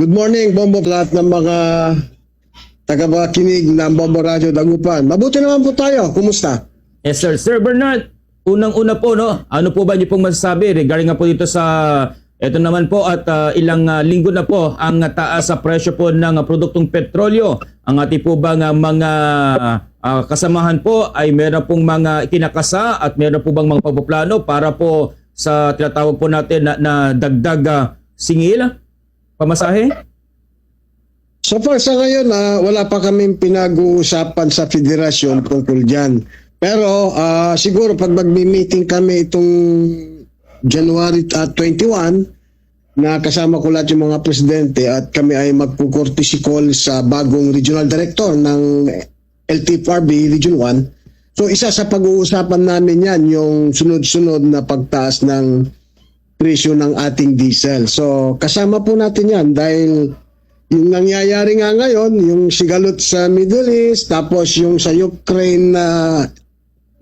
Good morning, Bombo, lahat ng mga tagapakinig ng Bombo Radio Dagupan. Mabuti naman po tayo. Kumusta? Yes sir. Sir Bernard, unang-una po no, ano po ba niyo pong masasabi regarding nga po dito sa ito naman po at ah, ilang ah, linggo na po ang taas sa presyo po ng ah, produktong petrolyo. Ang ating po bang ah, mga ah, kasamahan po ay meron pong mga kinakasa at meron po bang mga pagpaplano para po sa tinatawag po natin na, na dagdag ah, singil, pamasahe? So far sa ngayon, ah, wala pa kaming pinag-uusapan sa federasyon tungkol dyan. Pero ah, siguro pag magmi-meeting kami itong January ah, 21, na kasama ko lahat yung mga presidente at kami ay magkukortisi call sa bagong regional director ng LTFRB Region 1. So isa sa pag-uusapan namin yan, yung sunod-sunod na pagtaas ng presyo ng ating diesel. So kasama po natin yan dahil yung nangyayari nga ngayon, yung sigalot sa Middle East, tapos yung sa Ukraine na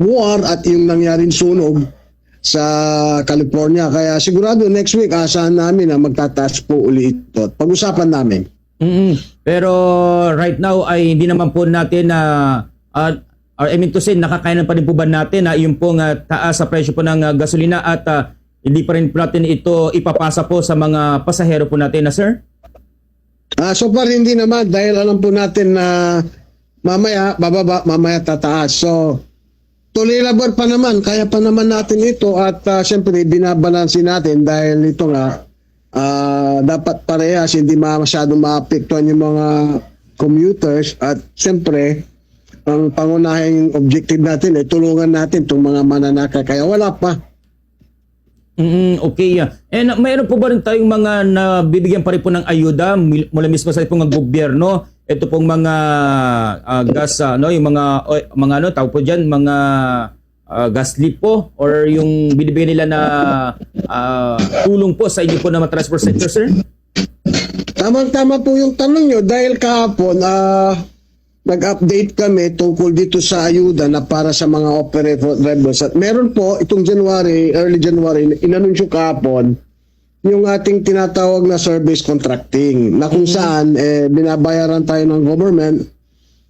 war at yung nangyaring sunog sa California. Kaya sigurado next week asahan namin na magtataas po uli ito. Pag-usapan namin. mm Pero right now ay hindi naman po natin na uh, or I mean to say nakakayanan pa rin po ba natin na yung pong ah, taas sa presyo po ng ah, gasolina at ah, hindi pa rin po natin ito ipapasa po sa mga pasahero po natin na sir? Ah, so far hindi naman dahil alam po natin na mamaya bababa, mamaya tataas. So tuloy labor pa naman, kaya pa naman natin ito at uh, siyempre binabalansin natin dahil ito nga ah, dapat parehas hindi ma- masyadong maapektuhan yung mga commuters at siyempre ang pangunahing objective natin ay tulungan natin itong mga mananaka kaya wala pa. Mm okay. And uh, mayroon po ba rin tayong mga nabibigyan pa rin po ng ayuda mula mismo sa pong gobyerno? Ito pong mga ah, gas, ah, no, yung mga, oy, mga ano, tawag po dyan, mga ah, gas leaf po or yung binibigyan nila na ah, tulong po sa inyo po na transport sector, sir? Tamang-tama po yung tanong nyo dahil kahapon ah nag-update kami tungkol dito sa ayuda na para sa mga operator drivers. At meron po itong January, early January, inanunsyo kahapon yung ating tinatawag na service contracting na kung saan eh, binabayaran tayo ng government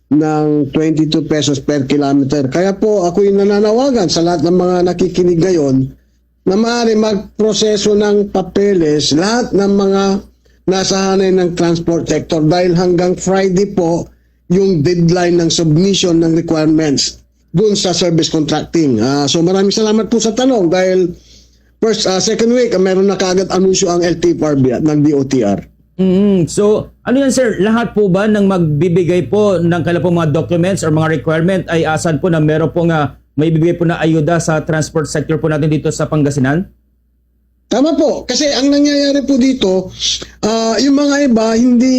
ng 22 pesos per kilometer. Kaya po ako yung nananawagan sa lahat ng mga nakikinig ngayon na maaari magproseso ng papeles lahat ng mga nasa hanay ng transport sector dahil hanggang Friday po yung deadline ng submission ng requirements dun sa service contracting. Ah, so maraming salamat po sa tanong dahil first, ah, second week, ah, meron na kaagad anunsyo ang LTFRB at ng DOTR. mm So, ano yan sir? Lahat po ba ng magbibigay po ng kailan po mga documents or mga requirement ay asan po na meron po nga may bibigay po na ayuda sa transport sector po natin dito sa Pangasinan? Tama po. Kasi ang nangyayari po dito, ah, yung mga iba, hindi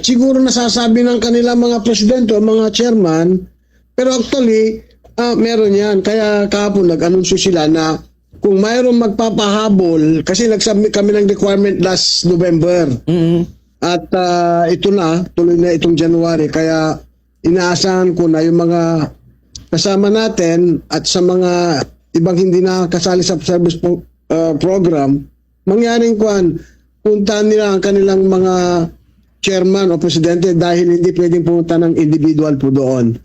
siguro nasasabi ng kanila mga presidente o mga chairman, pero actually, ah, meron yan. Kaya kahapon nag-anunsyo sila na kung mayroong magpapahabol, kasi nagsubmit kami ng requirement last November, mm at ah, ito na, tuloy na itong January, kaya inaasahan ko na yung mga kasama natin at sa mga ibang hindi nakakasali sa service pro- ah, program, mangyaring kwan, puntahan nila ang kanilang mga chairman o presidente dahil hindi pwedeng pumunta ng individual po doon.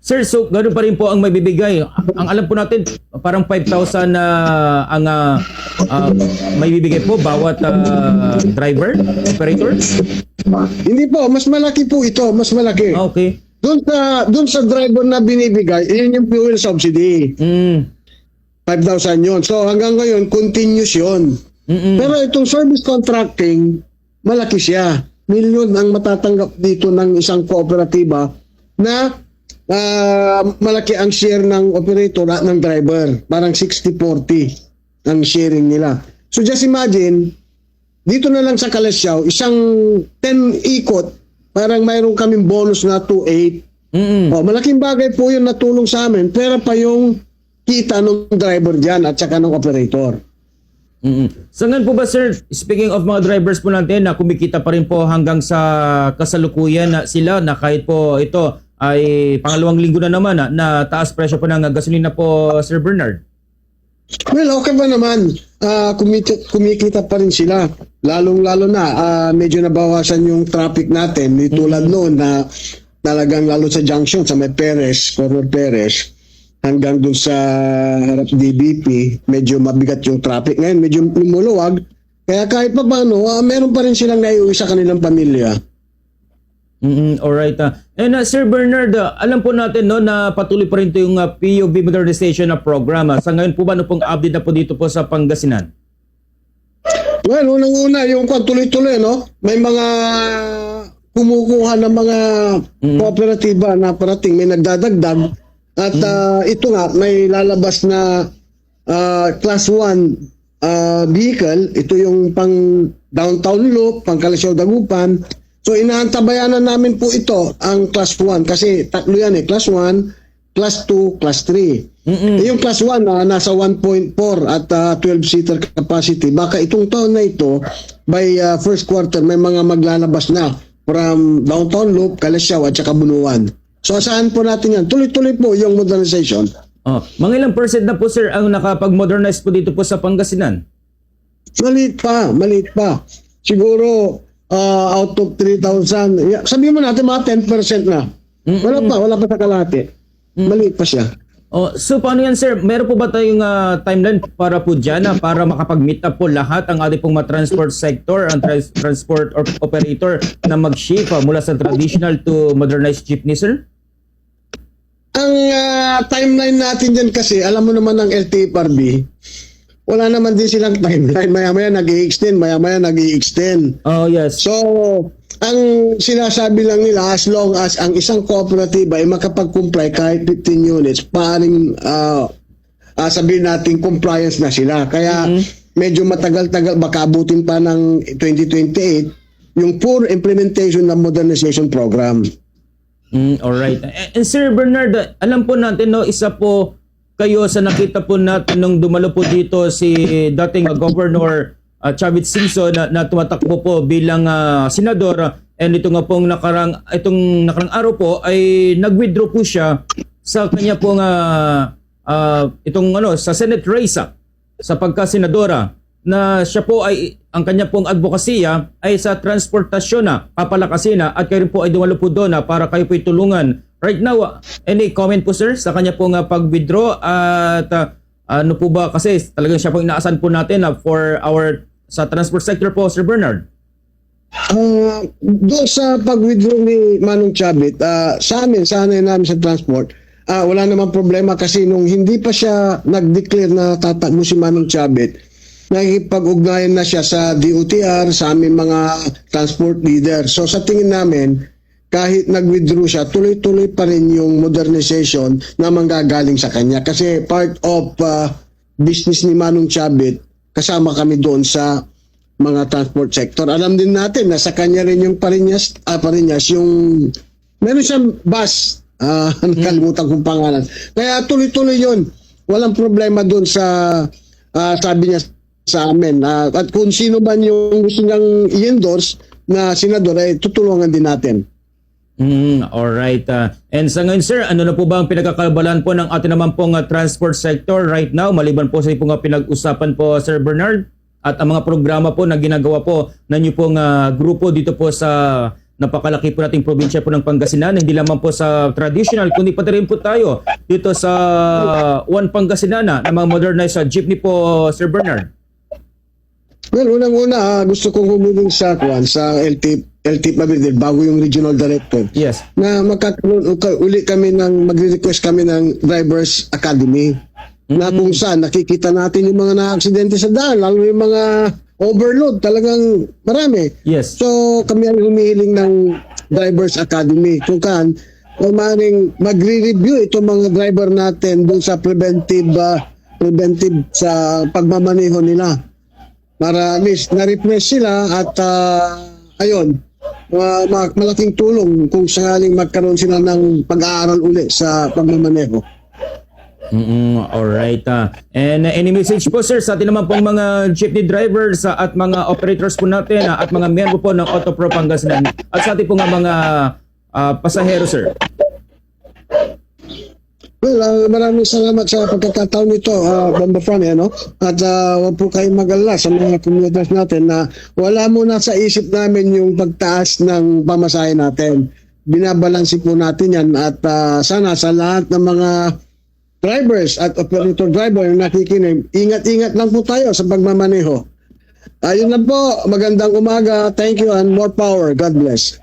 Sir, so ganoon pa rin po ang maibibigay. Ang alam po natin, parang 5,000 na ang ah, ah, may bibigay po bawat ah, driver, operator? Hindi po, mas malaki po ito, mas malaki. Okay. Doon sa doon sa driver na binibigay, yun yung fuel subsidy. Mm. 5,000 yun. So hanggang ngayon, continuous yun. Mm-mm. Pero itong service contracting, malaki siya. Milyon ang matatanggap dito ng isang kooperatiba na ah, malaki ang share ng operator at ng driver. Parang 60-40 ang sharing nila. So just imagine, dito na lang sa Kalasyaw, isang 10 ikot, parang mayroon kaming bonus na 2.8. Mm-mm. Oh, malaking bagay po yun na tulong sa amin. Pero pa yung kita ng driver dyan at saka ng operator. Mm-mm. Sa ngayon po ba sir, speaking of mga drivers po natin na kumikita pa rin po hanggang sa kasalukuyan na sila na kahit po ito ay pangalawang linggo na naman na, na taas presyo po ng gasolina po Sir Bernard. Well, okay ba naman? Ah, kumita, kumikita pa rin sila. lalong-lalo na ah, medyo nabawasan yung traffic natin. Tulad noon na talagang lalo sa junction sa may Perez, Corner Perez, hanggang dun sa harap DBP, medyo mabigat yung traffic. Ngayon, medyo lumuluwag. Kaya kahit pa paano, ah, meron pa rin silang naiuwi sa kanilang pamilya. Mm, alright. ah. and uh, Sir Bernard, ah, alam po natin no na patuloy pa rin ito yung uh, POV modernization na programa. Sa ngayon po ba ano pong update na po dito po sa Pangasinan? Well, unang-una, yung tuloy-tuloy, no? May mga kumukuha ng mga kooperatiba na parating, may nagdadagdag. At ah, ito nga, may lalabas na ah, class 1 ah, vehicle. Ito yung pang downtown loop, pang Kalisyaw Dagupan. So, inaantabayanan namin po ito, ang class 1. Kasi tatlo yan eh, class 1, class 2, class 3. Mm-mm. Eh, Yung class 1 na nasa 1.4 at ah, 12-seater capacity, baka itong taon na ito, by ah, first quarter, may mga maglalabas na from downtown loop, Kalasyaw at saka Bunuan. So asahan po natin yan. Tuloy-tuloy po yung modernization. Oh, mga ilang percent na po sir ang nakapag-modernize po dito po sa Pangasinan? Maliit pa, maliit pa. Siguro ah, out of 3,000, yeah, sabihin mo natin mga 10% na. Wala pa, wala pa sa kalahati. Maliit pa siya. Oh, so paano yan sir? Meron po ba tayong ah, timeline para po dyan na para makapag-meet up po lahat ang ating pong transport sector, ang trans- transport or operator na mag-shift ah, mula sa traditional to modernized jeepney sir? Ang ah, timeline natin dyan kasi, alam mo naman ng LTFRB, wala naman din silang timeline. Maya-maya nag extend maya-maya nag extend Oh, yes. So, ang sinasabi lang nila, as long as ang isang cooperative ay makapag-comply kahit 15 units, paring uh, sabihin natin compliance na sila. Kaya medyo matagal-tagal, baka abutin pa ng 2028, yung poor implementation ng modernization program. Mm, alright. And, and Sir Bernard, uh, alam po natin no, isa po kayo sa nakita po natin nung dumalo po dito si dating uh, Governor uh, Chavit Singson na, na tumatakbo po bilang uh, senador and ito nga pong nakarang itong nakarang araw po ay nag-withdraw po siya sa kanya pong uh, uh, itong ano sa Senate race sa pagka-senadora na siya po ay ang kanya pong advokasya ay sa transportasyon na papalakasin na at kayo po ay dumalo po doon na para kayo po tulungan. Right now, any comment po sir sa kanya pong ah, pag-withdraw at ah, ano po ba kasi talagang siya po inaasan po natin na for our sa transport sector po Sir Bernard. Ah, doon sa pag-withdraw ni Manong Chabit, ah, sa amin, sa hanay namin sa transport, ah, wala namang problema kasi nung hindi pa siya nag-declare na tatakbo si Manong Chabit, nakikipag-ugnayan na siya sa DOTR, sa aming mga transport leader. So sa tingin namin, kahit nag-withdraw siya, tuloy-tuloy pa rin yung modernization na manggagaling sa kanya. Kasi part of ah, business ni Manong Chabit, kasama kami doon sa mga transport sector. Alam din natin na sa kanya rin yung Parinyas, ah, Parinyas yung meron siyang bus, ah, nakalimutan kong pangalan. Kaya tuloy-tuloy yun. Walang problema doon sa, ah, sabi niya sa amin. Ah, at kung sino man yung gusto niyang i-endorse na senador, ay tutulungan din natin. Mm, alright. ah. and sa ngayon sir, ano na po ba ang pinagkakabalan po ng ating naman pong ah, transport sector right now? Maliban po sa pong ah, pinag-usapan po Sir Bernard at ang mga programa po na ginagawa po na inyo pong ah, grupo dito po sa napakalaki po nating probinsya po ng Pangasinan. Hindi lamang po sa traditional, kundi pati rin po tayo dito sa One Pangasinan na ng mga modernized ah, jeepney po Sir Bernard. Well, unang-una, gusto kong humiling sa, kwan, sa LT, LT Mabindil, bago yung regional director. Yes. na magkakaroon uli kami ng magre-request kami ng Drivers Academy na kung saan nakikita natin yung mga na-aksidente sa daan lalo yung mga overload talagang marami Yes. so kami ang humihiling ng Drivers Academy kung kan o maring magre-review itong mga driver natin dun sa preventive ah, preventive sa pagmamaneho nila least na-refresh sila at ah, ayun ma- malaking tulong kung sakaling magkaroon sila ng pag-aaral uli sa pagmamaneho. Mm alright. ah. And uh, any message po sir sa atin naman pong mga jeepney drivers ah, at mga operators po natin ah, at mga miyembro po ng Autopro Pangasinan at sa atin po nga mga ah, pasahero sir. Well, ah, maraming salamat sa pagkakataon nito, uh, Bomba Fran, ano? At uh, huwag po kayong mag-alala sa mga commuters natin na wala muna sa isip namin yung pagtaas ng pamasahe natin. Binabalansi po natin yan at ah, sana sa lahat ng mga drivers at operator driver yung nakikinig, ingat-ingat lang po tayo sa pagmamaneho. Ayun lang po, magandang umaga. Thank you and more power. God bless.